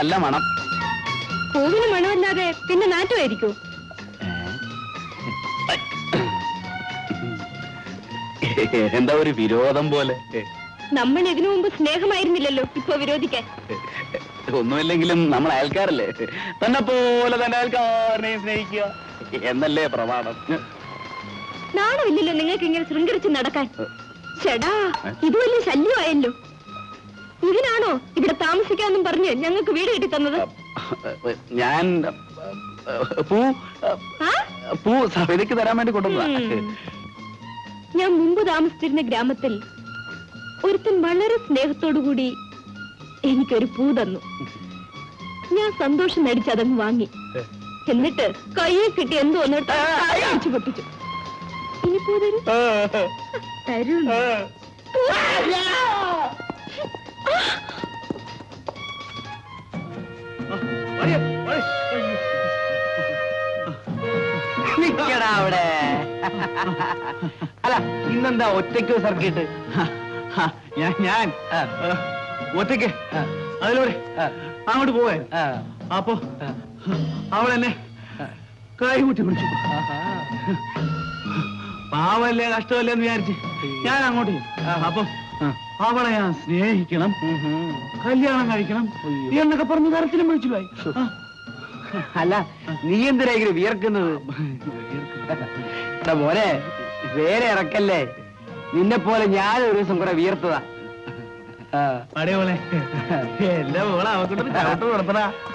നല്ല മണം. പൂവിന് മണമല്ലാതെ പിന്നെ നാറ്റുമായിരിക്കൂ. എന്താ ഒരു വിരോധം പോലെ? നമ്മൾ ഇതിനു മുമ്പ് സ്നേഹമായിരുന്നില്ലല്ലോ ഇപ്പൊ വിരോധിക്കാൻ. ഒന്നുമില്ലെങ്കിലും നമ്മൾ അയൽക്കാരല്ലേ? തന്നെ പോലെ തന്നെ അയൽക്കാരനെയും സ്നേഹിക്കുക. എന്നല്ലേ പ്രമാണം? നാണമില്ലല്ലോ നിങ്ങൾക്ക് ഇങ്ങനെ ശൃംഖരിച്ച് നടക്കാൻ. ചേടാ ഇത് വലിയ ശല്യമായല്ലോ. ഇതിനാണോ ഇവിടെ താമസിക്കാന്നും പറഞ്ഞ് ഞങ്ങൾക്ക് വീട് കിട്ടിത്തന്നത് തന്നത്? ഞാൻ പൂ? പൂ സവിതയ്ക്ക് തരാൻ വേണ്ടി കൊണ്ടുവന്നതാ. ഞാൻ മുമ്പ് താമസിച്ചിരുന്ന ഗ്രാമത്തിൽ ഒരുത്തൻ വളരെ സ്നേഹത്തോടുകൂടി എനിക്കൊരു പൂ തന്നു. ഞാൻ സന്തോഷം നടിച്ച് അതങ്ങ് വാങ്ങി. എന്നിട്ട് കയ്യിൽ കിട്ടി എന്തോ ഒന്നിട്ട് പൊട്ടിച്ചു. ഇനി പൂ തരും. തരൂ. നിക്കടാ അവിടെ. അല്ല ഇന്നെന്താ ഒറ്റയ്ക്ക് സർക്കിട്ട്? ഞാൻ ഞാൻ. ഒറ്റയ്ക്ക്? അതിലൂടെ? അങ്ങോട്ട് പോവേ? അപ്പൊ? അവളെന്നെ കൈ കൂട്ടി പിടിച്ചു പാവല്ലേ കഷ്ടമല്ലേ എന്ന് വിചാരിച്ച് ഞാൻ അങ്ങോട്ട്. അപ്പൊ? അവളെ ഞാൻ സ്നേഹിക്കണം. കല്യാണം കഴിക്കണം. എന്നൊക്കെ പറഞ്ഞ് തരത്തിലും പോയി അല്ല നീ എന്തിനാ ഇങ്ങനെ വിയർക്കുന്നത്? പോലെ മോനെ വേറെ ഇറക്കല്ലേ? നിന്നെ പോലെ ഞാൻ ഒരു ദിവസം കൂടെ വിയർത്തതാ.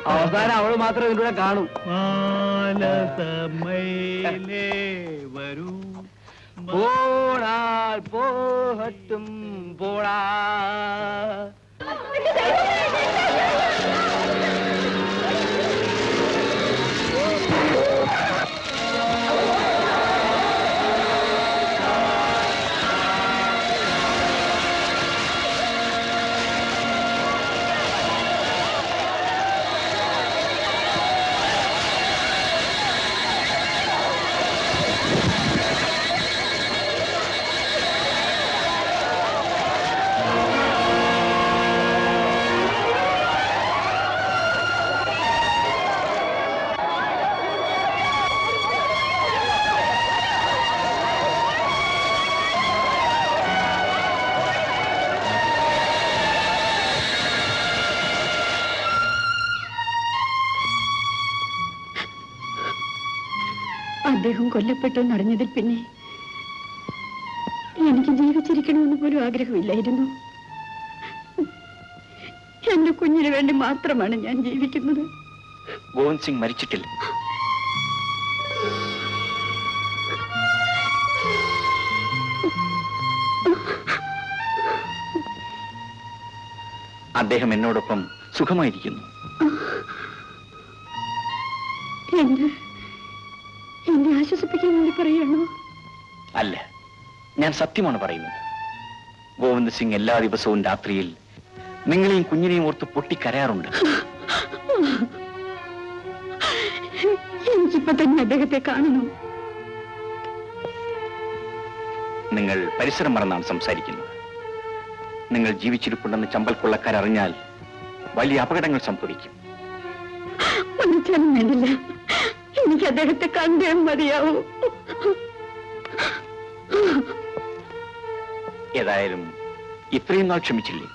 അവസാനം അവൾ മാത്രം ഇതിലൂടെ കാണൂ. വരൂ. बोड़ा बोहटम बोड़ा। അദ്ദേഹം കൊല്ലപ്പെട്ടു എന്നറിഞ്ഞതിൽ പിന്നെ എനിക്ക് ജീവിച്ചിരിക്കണമെന്ന് പോലും ആഗ്രഹമില്ലായിരുന്നു. എന്റെ കുഞ്ഞിന് വേണ്ടി മാത്രമാണ് ഞാൻ ജീവിക്കുന്നത്. ഗോവിന്ദ് സിംഗ് മരിച്ചിട്ടില്ല. അദ്ദേഹം എന്നോടൊപ്പം സുഖമായിരിക്കുന്നു. എന്നെ എന്നെ ആശ്വസിപ്പിക്കാൻ വേണ്ടി പറയുകയാണോ? അല്ല ഞാൻ സത്യമാണ് പറയുന്നത്. ഗോവിന്ദ് സിംഗ് എല്ലാ ദിവസവും രാത്രിയിൽ നിങ്ങളെയും കുഞ്ഞിനെയും ഓർത്ത് പൊട്ടിക്കരയാറുണ്ട്. എനിക്കിപ്പോ തന്നെ അദ്ദേഹത്തെ കാണുന്നു. നിങ്ങൾ പരിസരം മറന്നാണ് സംസാരിക്കുന്നത്. നിങ്ങൾ ജീവിച്ചിരിപ്പുണ്ടെന്ന് ചമ്പൽ കൊള്ളക്കാർ അറിഞ്ഞാൽ വലിയ അപകടങ്ങൾ സംഭവിക്കും. ഒന്നിച്ചാലും വേണ്ടില്ല. എനിക്ക് അദ്ദേഹത്തെ കണ്ടേ മതിയാവൂ. ഏതായാലും ഇത്രയും നാൾ ക്ഷമിച്ചില്ലേ?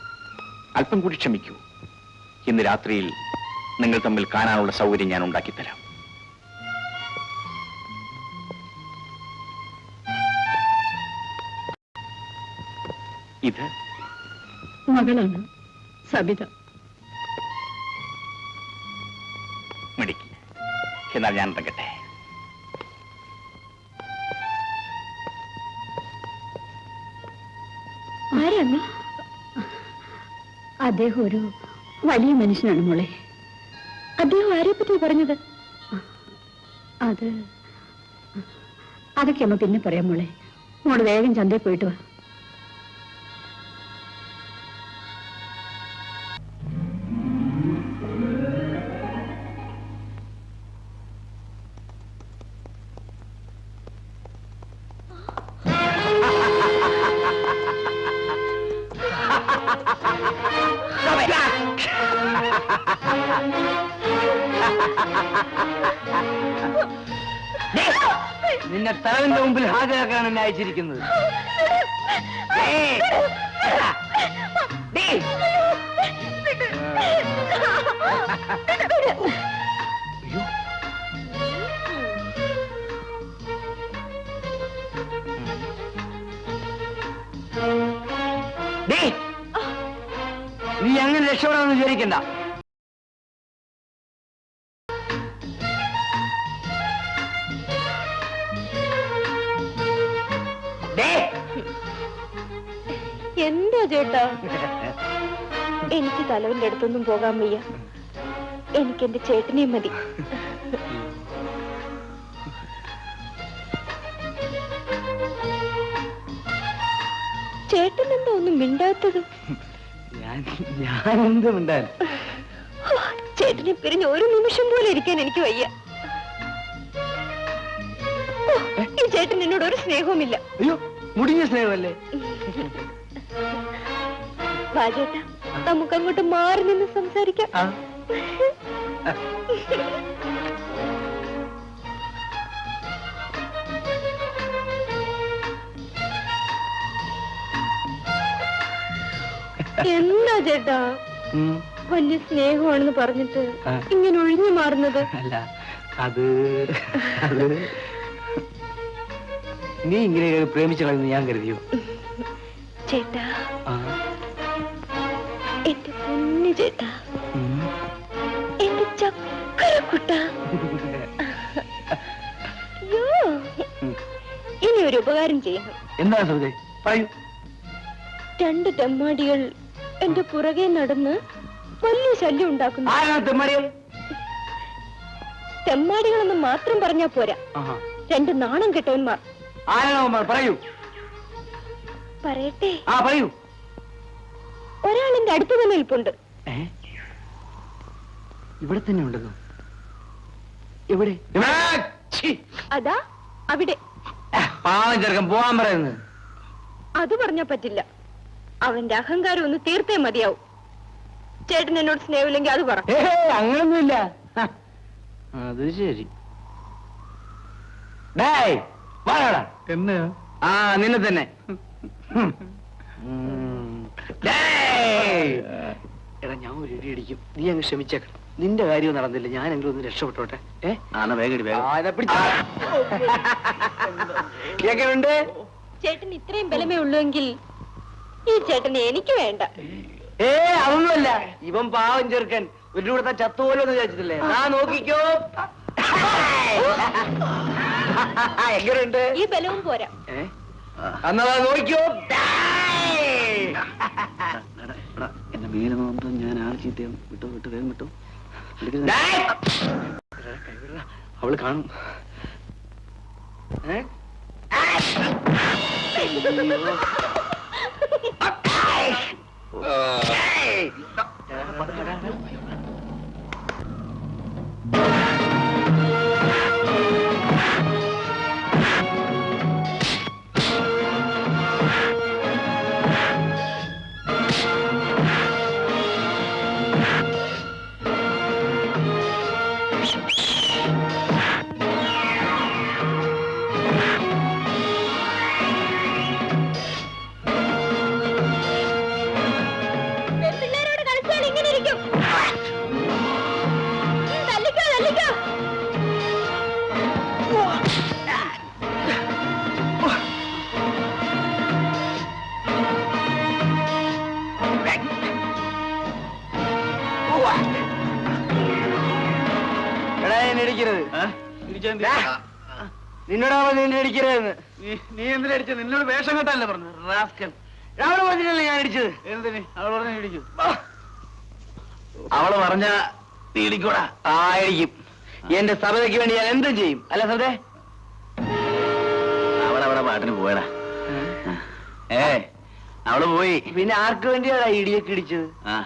അല്പം കൂടി ക്ഷമിക്കൂ. ഇന്ന് രാത്രിയിൽ നിങ്ങൾ തമ്മിൽ കാണാനുള്ള സൗകര്യം ഞാൻ ഉണ്ടാക്കിത്തരാം. ഇത്? മകളാണ് സബിത. മിടിക്ക്. എന്നാൽ ഞാൻ ഇറങ്ങട്ടെ. ആരാണ് അദ്ദേഹം ഒരു വലിയ മനുഷ്യനാണ് മോളെ. അദ്ദേഹം ആരെ പറ്റി പറഞ്ഞത്? അത് അതൊക്കെ അമ്മ പിന്നെ പറയാം മോളെ. മോൾ വേഗം ചന്തയിൽ പോയിട്ട് വാ. നിന്നെ തലവിന്റെ മുമ്പിൽ ഹാജരാക്കാണ് എന്നെ അയച്ചിരിക്കുന്നത്. ഏയ്! വിചാരിക്കണ്ട. എന്തോ ചേട്ടാ? എനിക്ക് തലവിന്റെ അടുത്തൊന്നും പോകാൻ വയ്യ. എനിക്ക് എന്റെ ചേട്ടനെയും മതി. ചേട്ടൻ എന്താ ഒന്നും മിണ്ടാത്തത്? എന്ത് മിണ്ടാൻ? ചേട്ടനെ പിരിഞ്ഞ് ഒരു നിമിഷം പോലെ ഇരിക്കാൻ എനിക്ക് വയ്യ. ഈ ചേട്ടൻ എന്നോട് ഒരു സ്നേഹവുമില്ല. അയ്യോ മുടിഞ്ഞ സ്നേഹമല്ലേ? വാ ചേട്ടാ. നമുക്ക് അങ്ങോട്ട് മാറി നിന്ന് സംസാരിക്കാം. എന്താ ചേട്ടാ. വലിയ സ്നേഹമാണെന്ന് പറഞ്ഞിട്ട് ഇങ്ങനെ ഒഴിഞ്ഞു മാറുന്നത്? അല്ല അത് നീ ഇങ്ങനെ പ്രേമിച്ചു കളയുന്നു ഞാൻ കരുതിയോ? ചേട്ടാ. എന്റെ പൊന്നു ചേട്ടാ. എന്റെ ചക്കരക്കുട്ട. ഇനി ഒരു ഉപകാരം ചെയ്യണം എന്താണ് പറയൂ. രണ്ട് തെമ്മാടികൾ എന്റെ പുറകെ നടന്ന് വലിയ ശല്യം ഉണ്ടാക്കുന്നു. തെമ്മാടികളെന്ന് മാത്രം പറഞ്ഞാ പോരാ. രണ്ട് നാണം കെട്ടവന്മാർ? പറയൂ. പറയട്ടെ. ആ പറയൂ. ഒരാൾ എന്റെ അടുത്ത് തന്നെ നിൽപ്പുണ്ട് ഇവിടെ തന്നെ ഉണ്ടല്ലോ. ഇവിടെ! അതാ അവിടെ. ആ, പാവം ചെറുക്കൻ പോവാൻ പറയുന്നത്. അത് പറഞ്ഞാ പറ്റില്ല. അവന്റെ അഹങ്കാരം ഒന്ന് തീർത്തേ മതിയാവും. ചേട്ടൻ എന്നോട് സ്നേഹമില്ലെങ്കിൽ അത് പറ. അങ്ങനൊന്നുമില്ല. അത് ശരി. എന്നെ? ആ നിന്നെ തന്നെ. എടാ ഞാൻ ഒരു ഇടി അടിക്കും നീ അങ്ങ് ക്ഷമിച്ചേക്കണം. നിന്റെ കാര്യം നടന്നില്ല. ഞാനെങ്കിലും ഒന്ന് രക്ഷപ്പെട്ടോട്ടെ. ഏഹ്. എങ്ങനെയുണ്ട് ചേട്ടൻ ഇത്രയും ബലമേ ഉള്ളുവെങ്കിൽ ഈ ചേട്ടനെ എനിക്ക് വേണ്ട. ഏ അതൊന്നുമല്ല. ഇവൻ പാവം ചെറുക്കൻ. ഒരു കൂടെ ചത്തുപോലും എന്ന് വിചാരിച്ചിട്ടില്ലേ? ആ നോക്കിക്കോ. എങ്ങനെയുണ്ട്? ഈ ബലവും പോരാ. ഏ? എന്നാ ദാ നോക്കിക്കോ. എന്റെ മീന നോക്കുമ്പോ ഞാൻ ആൾ ചീത്തയും. വിട്ടോ വിട്ടു വേഗം വിട്ടോ! അവൾ കാണും. ഏ? എന്നെ ഇടിക്കരുത്. നിന്നെ ഇടിക്കരുതെന്ന്. നീ എന്തിനാ അടിച്ചത് നിന്നോട് വേഷം കെട്ടല്ലേ പറഞ്ഞു റാസ്കൻ രാവിലെ പറഞ്ഞിട്ടല്ലേ ഞാൻ അടിച്ചത് എന്തിന്? അവൾ പറഞ്ഞ ഇടിക്കും. അവൾ പറഞ്ഞ നീ ഇടിക്കൂടാ. ആ ഇടിക്കും. എന്റെ സഭതയ്ക്ക് വേണ്ടി ഞാൻ എന്തും ചെയ്യും. അല്ല സഭേ. അവളവിടെ പാട്ടിന് പോയടാ. ഏ അവൾ പോയി. പിന്നെ ആർക്ക് വേണ്ടിയാടാ ഇടിയൊക്കെ ഇടിച്ചത്? ആ.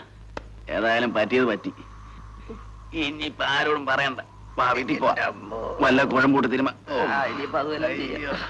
ഏതായാലും പറ്റിയത് പറ്റി ഇനിയിപ്പോ ആരോടും പറയണ്ട വീട്ടിൽ പോ വല്ല കുഴമ്പൂട്ട് തിരുമ ഇനിയിപ്പോ. അയ്യോ.